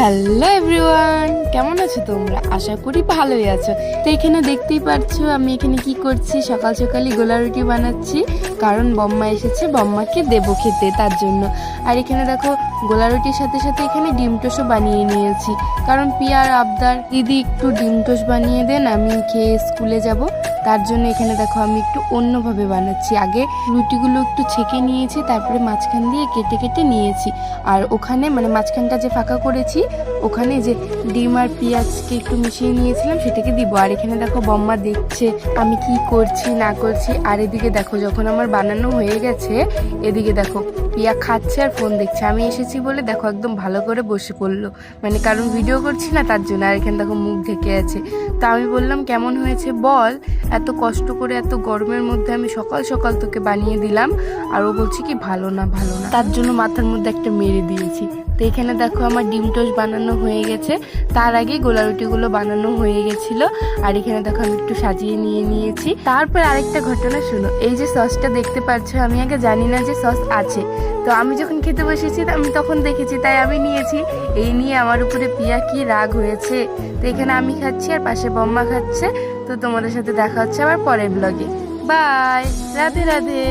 Hello everyone কেমন আছো তোমরা? আশা করি ভালোই আছো। তো এখানে দেখতেই পারছ আমি এখানে কি করছি? সকাল সকালই গোলা রুটি বানাচ্ছি, কারণ বম্মা এসেছে, বম্মাকে দেবো খেতে তার জন্য। আর এখানে দেখো, গোলা রুটির সাথে সাথে এখানে ডিম টোস্টও বানিয়ে নিয়েছি। কারণ পিয়ার আবদার, দিদি একটু ডিম টোস্ট বানিয়ে দেন, আমি খেয়ে স্কুলে যাব। তার জন্য এখানে দেখো, আমি একটু অন্যভাবে বানাচ্ছি। আগে রুটিগুলো একটু ছেঁকে নিয়েছি, তারপরে মাঝখান দিয়ে কেটে কেটে নিয়েছি। আর ওখানে মানে মাঝখানটা যে ফাঁকা করেছি ওখানে যে ডিম আর পেঁয়াজকে একটু মিশিয়ে নিয়েছিলাম, সেটাকে দিব। আর এখানে দেখো বম্মা দেখছে আমি কি করছি, না করছি। আর এদিকে দেখো, যখন আমার বানানো হয়ে গেছে, এদিকে দেখো পিয়া খাচ্ছে আর ফোন দেখছে। আমি এসেছি বলে দেখো একদম ভালো করে বসে পড়ল। মানে কারণ ভিডিও করছি না, তার জন্য। আর এখানে দেখো মুখ ঢেকে আছে। তা আমি বললাম, কেমন হয়েছে বল? এত কষ্ট করে, এত গরমের মধ্যে আমি সকাল সকাল তোকে বানিয়ে দিলাম। আর ও বলছে কি, ভালো না ভালো না। তার জন্য মাথার মধ্যে একটা মেরে দিয়েছি। তো এখানে দেখো আমার ডিম টোস্ট বানানো হয়ে গেছে। তার আগে গোলা রুটিগুলো বানানো হয়ে গেছিল। আর এখানে দেখো আমি একটু সাজিয়ে নিয়ে নিয়েছি। তারপর আরেকটা ঘটনা শুনো। এই যে সসটা দেখতে পাচ্ছ, আমি আগে জানি না যে সস আছে। তো আমি যখন খেতে বসেছি, আমি তখন দেখেছি, তাই আমি নিয়েছি। এই নিয়ে আমার উপরে পিয়া কি রাগ হয়েছে। তো এখানে আমি খাচ্ছি আর পাশে বম্মা খাচ্ছে। তো তোমাদের সাথে দেখা হচ্ছে আবার পরের ব্লগে বাই রাধে রাধে!